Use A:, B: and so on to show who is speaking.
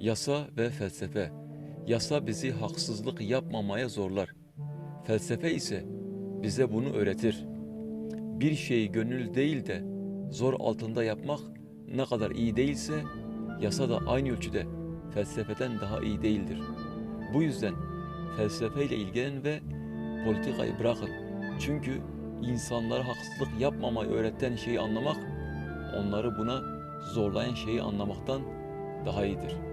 A: Yasa ve felsefe. Yasa bizi haksızlık yapmamaya zorlar. Felsefe ise bize bunu öğretir. Bir şeyi gönül değil de zor altında yapmak ne kadar iyi değilse yasa da aynı ölçüde felsefeden daha iyi değildir. Bu yüzden felsefeyle ilgilenin ve politikayı bırakın. Çünkü insanlara haksızlık yapmamayı öğreten şeyi anlamak, onları buna zorlayan şeyi anlamaktan daha iyidir.